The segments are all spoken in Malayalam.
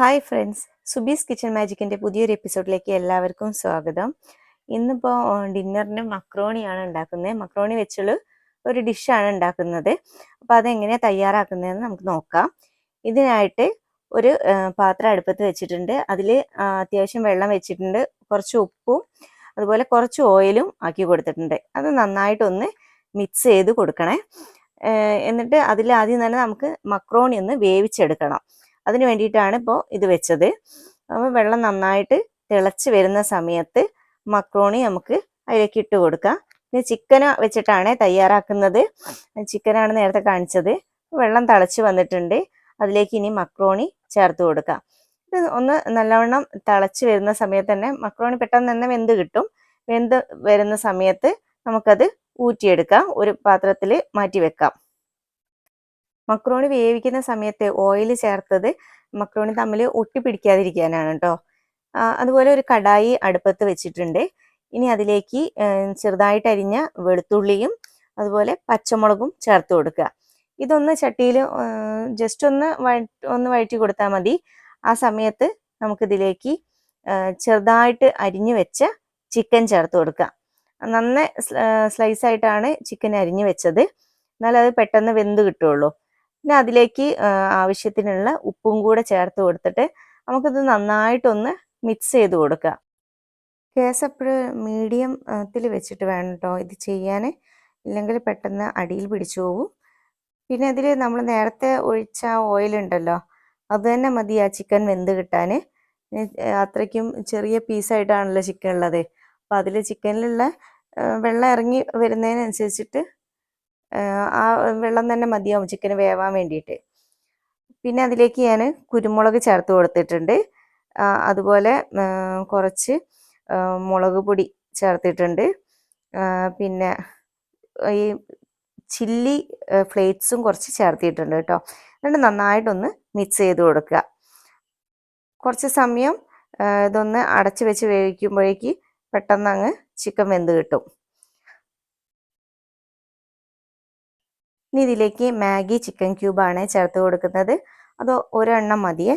ഹായ് ഫ്രണ്ട്സ് സുബീസ് കിച്ചൺ മാജിക്കിന്റെ പുതിയൊരു എപ്പിസോഡിലേക്ക് എല്ലാവർക്കും സ്വാഗതം. ഇന്നിപ്പോ ഡിന്നറിന് മക്രോണിയാണ് ഉണ്ടാക്കുന്നത്. മക്രോണി വെച്ചുള്ള ഒരു ഡിഷാണ് ഉണ്ടാക്കുന്നത്. അപ്പോൾ അതെങ്ങനെയാണ് തയ്യാറാക്കുന്നതെന്ന് നമുക്ക് നോക്കാം. ഇതിനായിട്ട് ഒരു പാത്രം അടുപ്പത്ത് വെച്ചിട്ടുണ്ട്. അതിൽ അത്യാവശ്യം വെള്ളം വെച്ചിട്ടുണ്ട്. കുറച്ച് ഉപ്പും അതുപോലെ കുറച്ച് ഓയിലും ആക്കി കൊടുത്തിട്ടുണ്ട്. അത് നന്നായിട്ടൊന്ന് മിക്സ് ചെയ്ത് കൊടുക്കണേ. എന്നിട്ട് അതിൽ ആദ്യം തന്നെ നമുക്ക് മക്രോണി ഒന്ന് വേവിച്ചെടുക്കണം. അതിന് വേണ്ടിയിട്ടാണ് ഇപ്പോൾ ഇത് വെച്ചത്. അപ്പോൾ വെള്ളം നന്നായിട്ട് തിളച്ച് വരുന്ന സമയത്ത് മക്രോണി നമുക്ക് അതിലേക്ക് ഇട്ട് കൊടുക്കാം. ഇത് ചിക്കൻ വെച്ചിട്ടാണ് തയ്യാറാക്കുന്നത്. ചിക്കനാണ് നേരത്തെ കാണിച്ചത്. വെള്ളം തിളച്ച് വന്നിട്ടുണ്ട്. അതിലേക്ക് ഇനി മക്രോണി ചേർത്ത് കൊടുക്കാം. ഇത് ഒന്ന് നല്ലവണ്ണം തിളച്ച് വരുന്ന സമയത്ത് തന്നെ മക്രോണി പെട്ടെന്ന് തന്നെ വെന്ത് കിട്ടും. വെന്ത് വരുന്ന സമയത്ത് നമുക്കത് ഊറ്റിയെടുക്കാം. ഒരു പാത്രത്തിൽ മാറ്റി വെക്കാം. മക്രോണി വേവിക്കുന്ന സമയത്ത് ഓയിൽ ചേർത്തത് മക്രോണി തമ്മിൽ ഒട്ടിപ്പിടിക്കാതിരിക്കാനാണ് കേട്ടോ അതുപോലെ ഒരു കടായി അടുപ്പത്ത് വെച്ചിട്ടുണ്ട്. ഇനി അതിലേക്ക് ചെറുതായിട്ട് അരിഞ്ഞ വെളുത്തുള്ളിയും അതുപോലെ പച്ചമുളകും ചേർത്ത് കൊടുക്കുക. ഇതൊന്ന് ചട്ടിയിൽ ജസ്റ്റ് ഒന്ന് ഒന്ന് വഴറ്റി കൊടുത്താൽ മതി. ആ സമയത്ത് നമുക്കിതിലേക്ക് ചെറുതായിട്ട് അരിഞ്ഞു വെച്ച ചിക്കൻ ചേർത്ത് കൊടുക്കുക. സ്ലൈസ് ആയിട്ടാണ് ചിക്കൻ അരിഞ്ഞു വെച്ചത്. എന്നാൽ അത് പെട്ടെന്ന് വെന്ത് കിട്ടുള്ളൂ. പിന്നെ അതിലേക്ക് ആവശ്യത്തിനുള്ള ഉപ്പും കൂടെ ചേർത്ത് കൊടുത്തിട്ട് നമുക്കിത് നന്നായിട്ടൊന്ന് മിക്സ് ചെയ്ത് കൊടുക്കുക ഗ്യാസ് എപ്പോഴും മീഡിയം ത്തിൽ വെച്ചിട്ട് വേണം കേട്ടോ ഇത് ചെയ്യാൻ. ഇല്ലെങ്കിൽ പെട്ടെന്ന് അടിയിൽ പിടിച്ചു പോകും പിന്നെ അതിൽ നമ്മൾ നേരത്തെ ഒഴിച്ച ഓയിൽ ഉണ്ടല്ലോ അത് തന്നെ മതി ആ ചിക്കൻ വെന്ത് കിട്ടാൻ. അത്രയ്ക്കും ചെറിയ പീസായിട്ടാണല്ലോ ചിക്കൻ ഉള്ളത്. അപ്പം അതിൽ ചിക്കനിലുള്ള വെള്ളം ഇറങ്ങി വരുന്നതിനനുസരിച്ചിട്ട് ആ, വെള്ളം തന്നെ മതിയാവും ചിക്കൻ വേവാൻ വേണ്ടിയിട്ട്. പിന്നെ അതിലേക്ക് ഞാൻ കുരുമുളക് ചേർത്ത് കൊടുത്തിട്ടുണ്ട്. അതുപോലെ കുറച്ച് മുളക് പൊടി ചേർത്തിട്ടുണ്ട്. പിന്നെ ഈ ചില്ലി ഫ്ലേറ്റ്സും കുറച്ച് ചേർത്തിട്ടുണ്ട് കേട്ടോ. എന്നിട്ട് നന്നായിട്ടൊന്ന് മിക്സ് ചെയ്ത് കൊടുക്കുക. കുറച്ച് സമയം ഇതൊന്ന് അടച്ച് വെച്ച് വേവിക്കുമ്പോഴേക്ക് പെട്ടെന്ന് അങ്ങ് ചിക്കൻ വെന്ത് കിട്ടും. ഇനി ഇതിലേക്ക് മാഗി ചിക്കൻ ക്യൂബാണ് ചേർത്ത് കൊടുക്കുന്നത്. അത് ഒരെണ്ണം മതിയേ.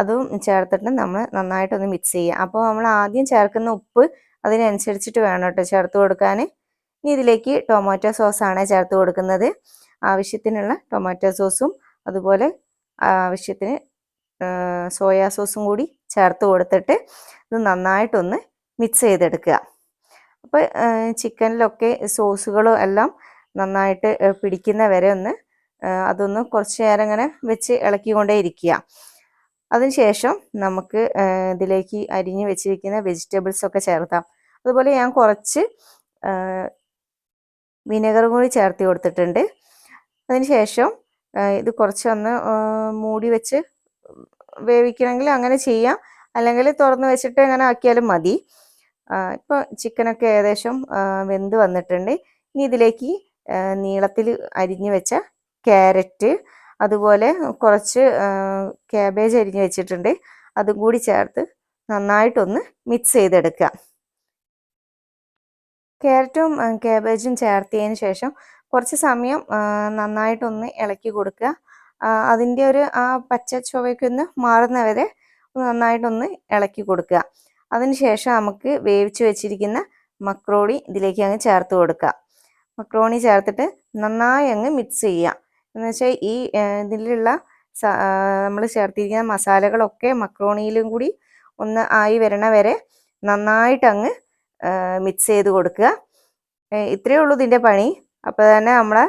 അതും ചേർത്തിട്ട് നമ്മൾ നന്നായിട്ടൊന്ന് മിക്സ് ചെയ്യുക അപ്പോൾ നമ്മൾ ആദ്യം ചേർക്കുന്ന ഉപ്പ് അതിനനുസരിച്ചിട്ട് വേണം കേട്ടോ ചേർത്ത് കൊടുക്കാൻ ഇനി ഇതിലേക്ക് ടൊമാറ്റോ സോസാണ് ചേർത്ത് കൊടുക്കുന്നത്. ആവശ്യത്തിനുള്ള ടൊമാറ്റോ സോസും അതുപോലെ ആവശ്യത്തിന് സോയാ സോസും കൂടി ചേർത്ത് കൊടുത്തിട്ട് ഇത് നന്നായിട്ടൊന്ന് മിക്സ് ചെയ്തെടുക്കുക. അപ്പോൾ ചിക്കനിലൊക്കെ സോസുകളും എല്ലാം നന്നായിട്ട് പിടിക്കുന്ന വരെ ഒന്ന് അതൊന്ന് കുറച്ച് നേരം ഇങ്ങനെ വെച്ച് ഇളക്കിക്കൊണ്ടേ ഇരിക്കുക. അതിനുശേഷം നമുക്ക് ഇതിലേക്ക് അരിഞ്ഞ് വെച്ചിരിക്കുന്ന വെജിറ്റബിൾസ് ഒക്കെ ചേർത്താം അതുപോലെ ഞാൻ കുറച്ച് വിനെഗറും കൂടി ചേർത്ത് കൊടുത്തിട്ടുണ്ട്. അതിനുശേഷം ശേഷം ഇത് കുറച്ചൊന്ന് മൂടി വെച്ച് വേവിക്കണമെങ്കിൽ അങ്ങനെ ചെയ്യാം. അല്ലെങ്കിൽ തുറന്ന് വെച്ചിട്ട് അങ്ങനെ ആക്കിയാലും മതി. ഇപ്പോൾ ചിക്കനൊക്കെ ഏകദേശം വെന്ത് വന്നിട്ടുണ്ട്. ഇനി ഇതിലേക്ക് നീളത്തിൽ അരിഞ്ഞു വെച്ച ക്യാരറ്റ് അതുപോലെ കുറച്ച് ക്യാബേജ് അരിഞ്ഞു വെച്ചിട്ടുണ്ട്. അതും കൂടി ചേർത്ത് നന്നായിട്ടൊന്ന് മിക്സ് ചെയ്തെടുക്കുക. ക്യാരറ്റും ക്യാബേജും ചേർത്തതിന് ശേഷം കുറച്ച് സമയം നന്നായിട്ടൊന്ന് ഇളക്കി കൊടുക്കുക. അതിന്റെ ഒരു ആ പച്ച ചുവയ്ക്കൊന്ന് മാറുന്നവരെ നന്നായിട്ടൊന്ന് ഇളക്കി കൊടുക്കുക. അതിനുശേഷം നമുക്ക് വേവിച്ച് വെച്ചിരിക്കുന്ന മക്രോളി ഇതിലേക്ക് അങ്ങ് ചേർത്ത് കൊടുക്കുക. മക്രോണി ചേർത്തിട്ട് നന്നായി അങ്ങ് മിക്സ് ചെയ്യാം. എന്ന് വെച്ചാൽ ഈ ഇതിലുള്ള നമ്മൾ ചേർത്തിരിക്കുന്ന മസാലകളൊക്കെ മക്രോണിയിലും കൂടി ഒന്ന് ആയി വരണ വരെ നന്നായിട്ട് അങ്ങ് മിക്സ് ചെയ്ത് കൊടുക്കുക. ഇത്രയേ ഉള്ളൂ ഇതിന്റെ പണി. അപ്പോൾ തന്നെ നമ്മളെ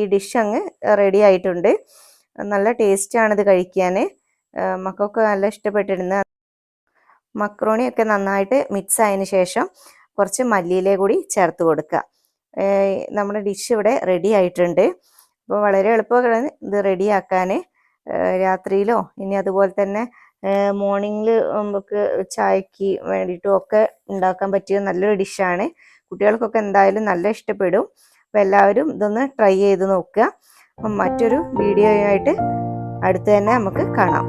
ഈ ഡിഷ് അങ്ങ് റെഡി ആയിട്ടുണ്ട്. നല്ല ടേസ്റ്റാണ് ഇത് കഴിക്കാൻ മക്കൾക്ക് നല്ല ഇഷ്ടപ്പെട്ടിരുന്ന മക്രോണിയൊക്കെ നന്നായിട്ട് മിക്സ് ആയതിന് ശേഷം കുറച്ച് മല്ലിയില കൂടി ചേർത്ത് കൊടുക്കുക. നമ്മുടെ ഡിഷ് ഇവിടെ റെഡി ആയിട്ടുണ്ട്. അപ്പോൾ വളരെ എളുപ്പമാണ് ഇത് റെഡിയാക്കാൻ രാത്രിയിലോ ഇനി അതുപോലെ തന്നെ മോർണിംഗിൽ നമുക്ക് ചായക്ക് വേണ്ടിയിട്ടും ഒക്കെ ഉണ്ടാക്കാൻ പറ്റിയ നല്ലൊരു ഡിഷാണ് കുട്ടികൾക്കൊക്കെ എന്തായാലും നല്ല ഇഷ്ടപ്പെടും. അപ്പോൾ എല്ലാവരും ഇതൊന്ന് ട്രൈ ചെയ്ത് നോക്കുക. അപ്പം മറ്റൊരു വീഡിയോയുമായിട്ട് അടുത്ത് തന്നെ നമുക്ക് കാണാം.